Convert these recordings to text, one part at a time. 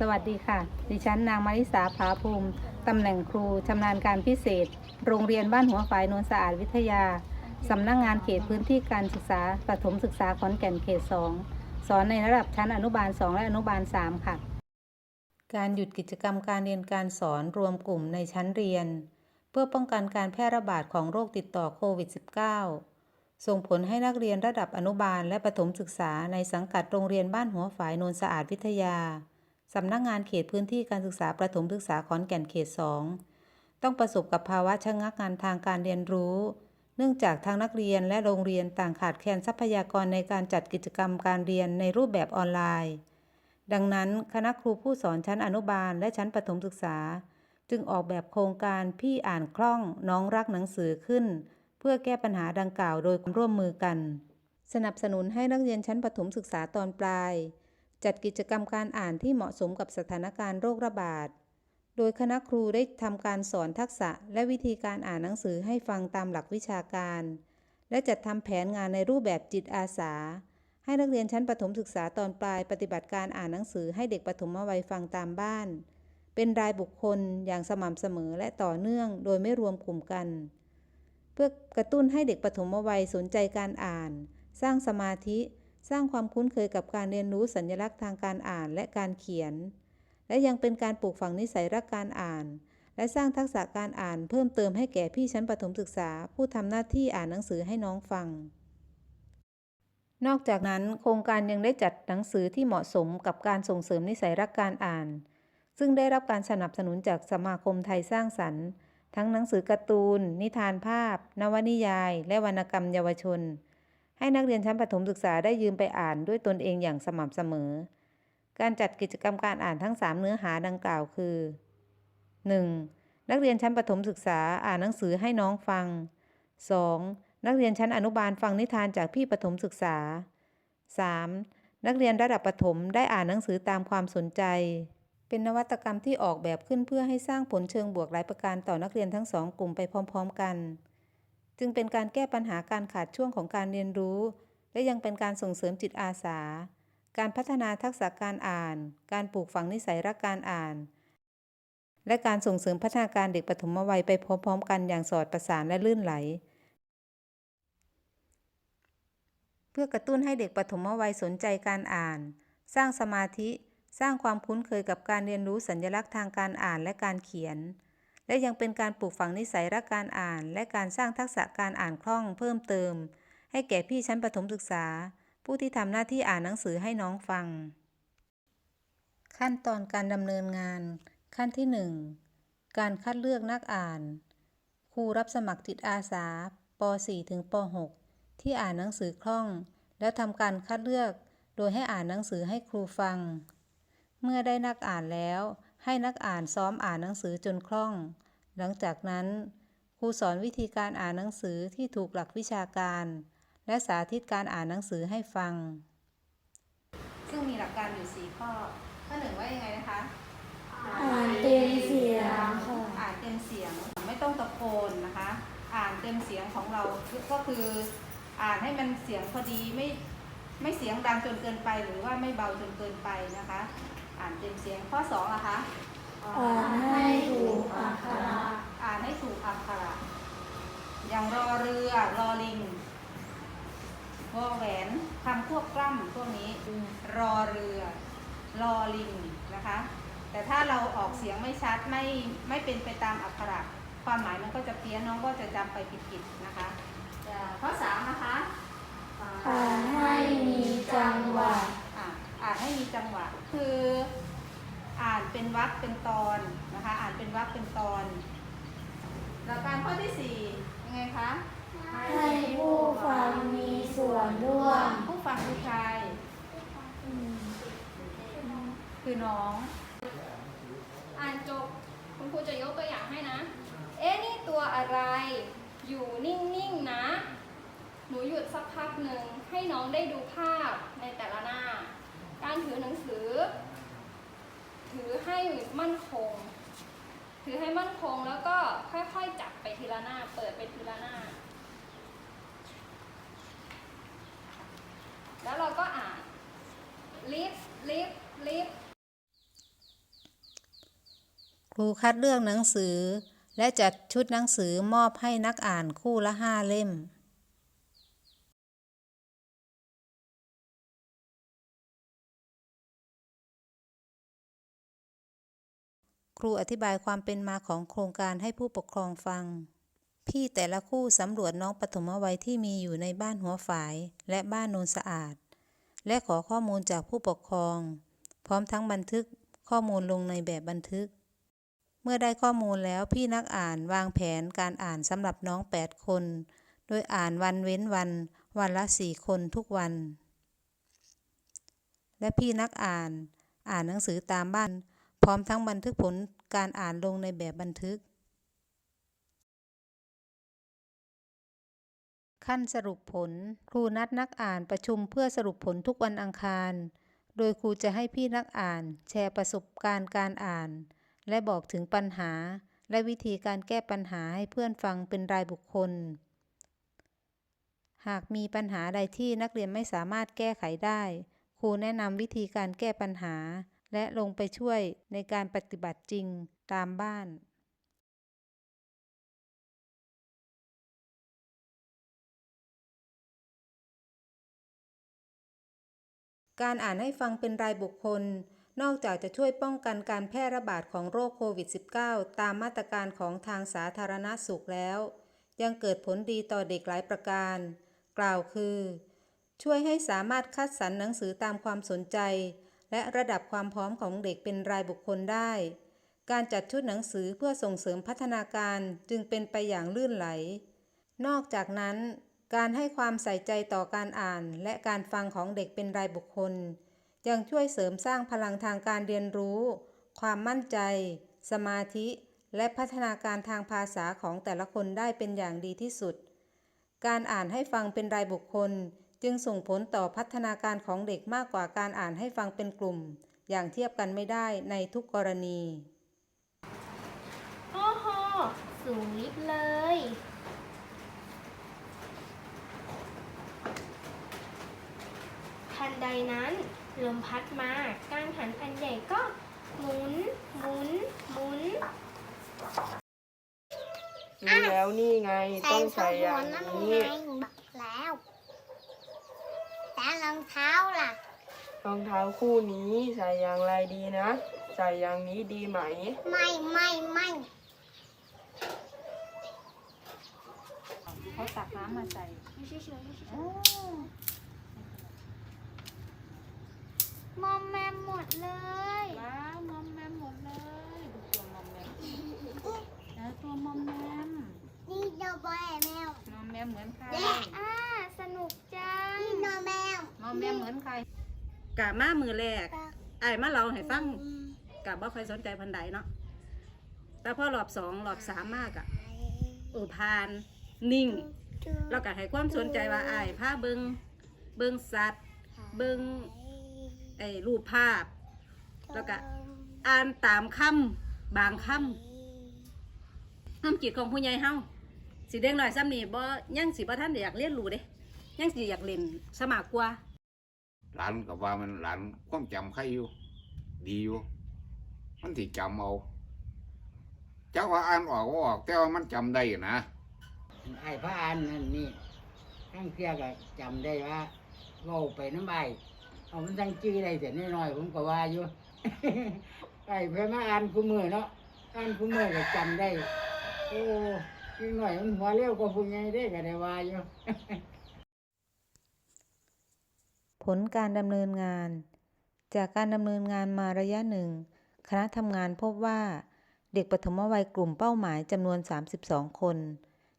สวัสดีค่ะ ดิฉันนางมาริสาภาภูมิ ตำแหน่งครูชำนาญการพิเศษ โรงเรียนบ้านหัวฝายโนนสะอาดวิทยา สำนักงงานเขตพื้นที่การศึกษาประถมศึกษาขอนแก่นเขต 2 สอนในระดับชั้นอนุบาล 2 และอนุบาล 3 ค่ะ การหยุดกิจกรรมการเรียนการสอนรวมกลุ่มในชั้นเรียน เพื่อป้องกันการแพร่ระบาดของโรคติดต่อโควิด -19 ส่งผลให้นักเรียนระดับอนุบาลและประถมศึกษาในสังกัดโรงเรียนบ้านหัวฝายโนนสะอาดวิทยา สำนักงานเขตพื้นที่การศึกษาประถมศึกษาขอนแก่นเขต 2 ต้องประสบกับภาวะชะงักงานทางการเรียนรู้ เนื่องจากทางนักเรียนและโรงเรียนต่างขาดแคลนทรัพยากรในการจัดกิจกรรมการเรียนในรูปแบบออนไลน์ ดังนั้นคณะครูผู้สอนชั้นอนุบาลและชั้นประถมศึกษา จึงออกแบบโครงการพี่อ่านคล่องน้องรักหนังสือขึ้น เพื่อแก้ปัญหาดังกล่าวโดยความร่วมมือกัน สนับสนุนให้นักเรียนชั้นประถมศึกษาตอนปลาย จัดกิจกรรมการอ่านที่เหมาะสมกับสถานการณ์โรคระบาด โดยคณะครูได้ทำการสอนทักษะและวิธีการอ่านหนังสือให้ฟังตามหลักวิชาการ และจัดทำแผนงานในรูปแบบจิตอาสา ให้นักเรียนชั้นประถมศึกษาตอนปลายปฏิบัติการอ่านหนังสือให้เด็กประถมวัยฟังตามบ้าน เป็นรายบุคคลอย่างสม่ำเสมอและต่อเนื่อง โดยไม่รวมกลุ่มกัน เพื่อกระตุ้นให้เด็กปฐมวัยสนใจการอ่าน สร้างสมาธิ สร้างความคุ้นเคยกับการเรียนรู้สัญลักษณ์ทางการอ่านและการเขียน และยังเป็นการปลูกฝังนิสัยรักการอ่าน และสร้างทักษะการอ่านเพิ่มเติมให้แก่พี่ชั้นประถมศึกษา ผู้ทำหน้าที่อ่านหนังสือให้น้องฟัง นอกจากนั้น โครงการยังได้จัดหนังสือที่เหมาะสมกับการส่งเสริมนิสัยรักการอ่าน ซึ่งได้รับการสนับสนุนจากสมาคมไทยสร้างสรรค์ ทั้งหนังสือการ์ตูน นิทานภาพ นวนิยาย และวรรณกรรมเยาวชน ให้นักเรียนชั้นประถมศึกษาได้ยืมไปอ่านด้วยตนเองอย่างสม่ำเสมอ การจัดกิจกรรมการอ่านทั้ง 3 เนื้อหาดังกล่าวคือ 1. นักเรียนชั้นประถมศึกษาอ่านหนังสือให้น้องฟัง 2. นักเรียนชั้นอนุบาลฟังนิทานจากพี่ประถมศึกษา 3. นักเรียนระดับประถมได้อ่านหนังสือตามความสนใจ เป็นนวัตกรรมที่ออกแบบขึ้นเพื่อให้สร้างผลเชิงบวกหลายประการต่อนักเรียนทั้งสองกลุ่มไปพร้อม ๆ กัน จึงเป็นการแก้ปัญหาการขาดช่วงของการเรียนรู้ และยังเป็นการส่งเสริมจิตอาสา การพัฒนาทักษะการอ่าน การปลูกฝังนิสัยรักการอ่าน และการส่งเสริมพัฒนาการเด็กปฐมวัยไปพร้อมๆกันอย่างสอดประสานและลื่นไหล เพื่อกระตุ้นให้เด็กปฐมวัยสนใจการอ่าน สร้างสมาธิ สร้างความคุ้นเคยกับการเรียนรู้สัญลักษณ์ทางการอ่านและการเขียน และยังเป็นการปลูกฝังนิสัยรักการอ่าน และการสร้างทักษะการอ่านคล่องเพิ่มเติม ให้แก่พี่ชั้นประถมศึกษา ผู้ที่ทำหน้าที่อ่านหนังสือให้น้องฟัง ขั้นตอนการดำเนินงาน ขั้นที่ 1 การคัดเลือกนักอ่าน ครูรับสมัครจิตอาสาป .4 ถึงป .6 ที่อ่านหนังสือคล่อง แล้วทำการคัดเลือก โดยให้อ่านหนังสือให้ครูฟัง เมื่อได้นักอ่านแล้ว ให้นักอ่านซ้อมอ่านหนังสือจนคล่อง หลังจากนั้นครูสอนวิธีการอ่านหนังสือที่ถูกหลักวิชาการ และสาธิตการอ่านหนังสือให้ฟัง ซึ่งมีหลักการอยู่ 4 ข้อ ข้อหนึ่งว่ายังไงนะคะ อ่านเต็มเสียงค่ะอ่านเต็มเสียงไม่ต้องตะโกนนะคะ อ่านเต็มเสียงของเราก็คืออ่านให้มันเสียงพอดีไม่ไม่เสียงดังจนเกินไปหรือว่าไม่เบาจนเกินไปนะคะ อ่านเต็มเสียงข้อสองนะคะ อ่านให้ถูกอักขระอ่านให้ถูกอักขระอย่างรอเรือรอลิงวอแหวนคำควบกล้ำพวกนี้รอเรือ รอลิงนะคะ แต่ถ้าเราออกเสียงไม่ชัดไม่ไม่เป็นไปตามอักขระความหมายมันก็จะเพี้ยนน้องก็จะจำไปผิดๆนะคะอ่าข้อสามนะคะอ่านให้มีจังหวะ อ่าอ่านให้มีจังหวะ คืออ่านเป็นวรรคเป็นตอนนะคะ อ่านเป็นวรรคเป็นตอนหลักการข้อที่สี่ยังไงคะให้ผู้ฟังมีส่วนร่วม ผู้ฟังคือใครคือน้อง อ่านจบคุณครูจะยกตัวอย่างให้นะ เอ๊ะนี่ตัวอะไร อยู่นิ่งๆนะ หนูหยุดสักพักหนึ่งให้น้องได้ดูภาพในแต่ละหน้า การถือหนังสือ ถือให้มั่นคง ถือให้มั่นคงแล้วก็ค่อยๆจับไปทีละหน้า เปิดไปทีละหน้า แล้วเราก็อ่าน lift lift lift ครูคัดเลือกหนังสือ และจัดชุดหนังสือมอบให้นักอ่านคู่ละห้าเล่ม รูอธิบายความเป็นมาของโครงการให้ผู้ปกครองฟัง พี่แต่ละคู่สำรวจน้องปฐมวัยที่มีอยู่ในบ้านหัวฝาย และบ้านโนนสะอาด และขอข้อมูลจากผู้ปกครอง พร้อมทั้งบันทึกข้อมูลลงในแบบบันทึก เมื่อได้ข้อมูลแล้วพี่นักอ่านวางแผนการอ่านสำหรับน้อง 8 คน โดยอ่านวันเว้นวัน วันละ 4 คนทุกวัน และพี่นักอ่าน อ่านหนังสือตามบ้าน พร้อมทั้งบันทึกผลการอ่านลงในแบบบันทึก ขั้นสรุปผล ครูนัดนักอ่านประชุมเพื่อสรุปผลทุกวันอังคาร โดยครูจะให้พี่นักอ่าน แชร์ประสบการณ์การอ่าน และบอกถึงปัญหา และวิธีการแก้ปัญหาให้เพื่อนฟังเป็นรายบุคคล หากมีปัญหาใดที่นักเรียนไม่สามารถแก้ไขได้ ครูแนะนำวิธีการแก้ปัญหา และลงไปช่วยในการปฏิบัติจริงตามบ้านการอ่านให้ฟังเป็นรายบุคคล นอกจากจะช่วยป้องกันการแพร่ระบาดของโรคโควิด -19 ตามมาตรการของทางสาธารณสุขแล้ว ยังเกิดผลดีต่อเด็กหลายประการ กล่าวคือ ช่วยให้สามารถคัดสรรหนังสือตามความสนใจ และระดับความพร้อมของเด็กเป็นรายบุคคลได้ การจัดชุดหนังสือเพื่อส่งเสริมพัฒนาการจึงเป็นไปอย่างลื่นไหล นอกจากนั้น การให้ความใส่ใจต่อการอ่านและการฟังของเด็กเป็นรายบุคคล ยังช่วยเสริมสร้างพลังทางการเรียนรู้ ความมั่นใจ สมาธิ และพัฒนาการทางภาษาของแต่ละคนได้เป็นอย่างดีที่สุด การอ่านให้ฟังเป็นรายบุคคล จึงส่งผลต่อพัฒนาการของเด็กมากกว่าการอ่านให้ฟังเป็นกลุ่ม อย่างเทียบกันไม่ได้ในทุกกรณี โอ้โห สูงลิบเลย ทันใดนั้นลมพัดมาก้างหันอันใหญ่ก็หมุน หมุน หมุนรู้แล้วนี่ไง ต้องใส่อย่างนี้บอกแล้ว แล้วรองเท้าล่ะ รองเท้าคู่นี้ใส่อย่างไรดีนะ ใส่อย่างนี้ดีไหม ไม่ไม่ไม่เขาตักน้ำมาใส่มอมแมมหมดเลยว้าวมอมแมมหมดเลยดูตัวมอมแมมแล้วตัวมอมแมมนี่โดบอยแมวมอมแมมเหมือนใครอ่าสนุกจัง นี่โดแมว มอม แมมเหมือนใครกะมามือแรกไอ้ายมาเราให้ฟังกะบ่ค่อยสนใจพันใดเนาะแต่พอรอบสองรอบสามมากอะเออพานนิ่ง เราก็ให้ความสนใจว่าไอ้ายพาเบิงเบิงสัตว์ เบิงไอ้รูปภาพ แล้วก็อ่านตามคำบางคำความจิตของผู้ใหญ่เฮาสิเด็กน้อยซ้ำนี่บ่ยังสิบ่ทันได้อยากเรียนรู้เด้ยังสิอยากเล่นสมากกว่า หลานกับว่ามันหลานความจำใครอยู่ ดีอยู่ มันที่จำเอาเจ้าว่าอ่านออกว่าออก แต่ว่ามันจำได้นะไอ้พระอันนั่นนี่ทั้งเพียก็จำได้ว่าเว่าไปน้ำใบเอามันตั้งจื้อได้แต่น้อยๆผมก็ว่าอยู่ไอ้เพื่อมาอ่านคู่มือเนาะอ่านคู่มือก็จำได้ โอ้ยหน่อยมันหัวเร็วกว่าผู้ใหญ่ได้ก็ได้ว่าอยู่ ผลการดำเนินงาน จากการดำเนินงานมาระยะหนึ่ง คณะทำงานพบว่า เด็กปฐมวัยกลุ่มเป้าหมายจำนวน 32 คน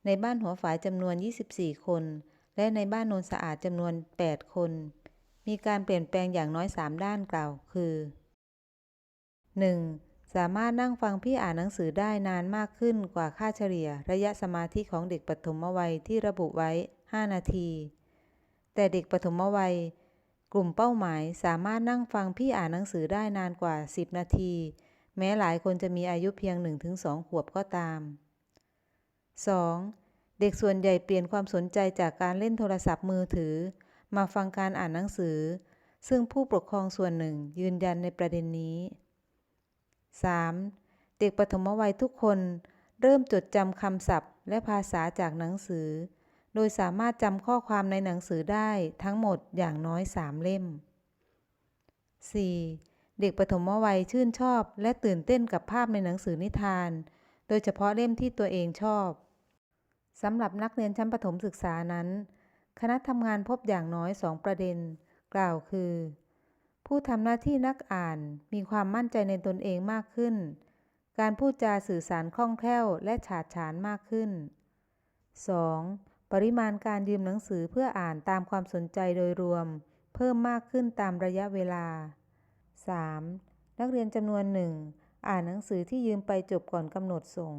ในบ้านหัวฝายจำนวน 24 คน และในบ้านโนนสะอาดจำนวน 8 คน มีการเปลี่ยนแปลงอย่างน้อย 3 ด้านกล่าว คือ 1. สามารถนั่งฟังพี่อ่านหนังสือได้นานมากขึ้นกว่าค่าเฉลี่ย ระยะสมาธิของเด็กปฐมวัยที่ระบุไว้ 5 นาที แต่เด็กปฐมวัย กลุ่มเป้าหมายสามารถนั่งฟังพี่อ่านหนังสือได้นานกว่า 10 นาที แม้หลายคนจะมีอายุเพียง 1-2 ขวบก็ตาม 2. เด็กส่วนใหญ่เปลี่ยนความสนใจจากการเล่นโทรศัพท์มือถือ มาฟังการอ่านหนังสือ ซึ่งผู้ปกครองส่วนหนึ่งยืนยันในประเด็นนี้ 3. เด็กปฐมวัยทุกคนเริ่มจดจำคำศัพท์และภาษาจากหนังสือ โดยสามารถจำข้อความในหนังสือได้ทั้งหมดอย่างน้อย 3 เล่ม 4. เด็กปฐมวัยชื่นชอบ และตื่นเต้นกับภาพในหนังสือนิทาน โดยเฉพาะเล่มที่ตัวเองชอบสำหรับนักเรียนชั้นประถมศึกษานั้น คณะทำงานพบอย่างน้อย 2 ประเด็น กล่าวคือ ผู้ทำหน้าที่นักอ่านมีความมั่นใจในตนเองมากขึ้น การพูดจาสื่อสารคล่องแคล่วและฉาดฉานมากขึ้น 2. ปริมาณการยืมหนังสือเพื่ออ่านตามความสนใจโดยรวม เพิ่มมากขึ้นตามระยะเวลา 3. นักเรียนจำนวนหนึ่งอ่านหนังสือที่ยืมไปจบก่อนกำหนดส่ง